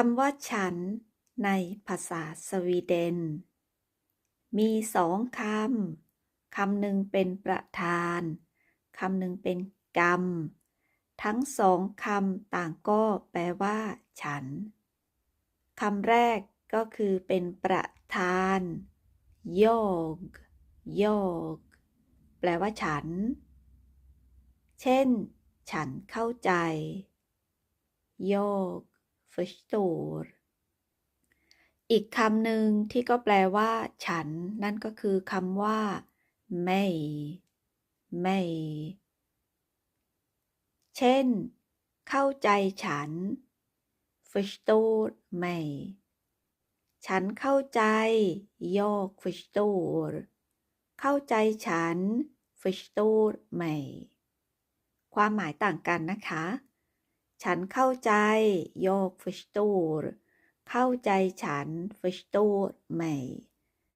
คำว่าฉัน ในภาษาสวีเดน มีสองคำ คำหนึ่งเป็นประธาน คำหนึ่งเป็นกรรม ทั้งสองคำต่างก็แปลว่า ฉัน คำแรกก็คือเป็นประธานโยกโยกแปลว่าฉัน เช่น ฉันเข้าใจ โยก förstår อีกคำหนึ่งที่ก็แปลว่า ฉัน นั่นก็คือคำว่า mig mig เช่น เข้าใจฉัน förstår mig ฉันเข้าใจ jag förstår เข้าใจฉัน förstår mig ความหมายต่างกันนะคะ ฉันเข้าใจโยกฟิสตูเข้าใจฉันฟิสตูไหม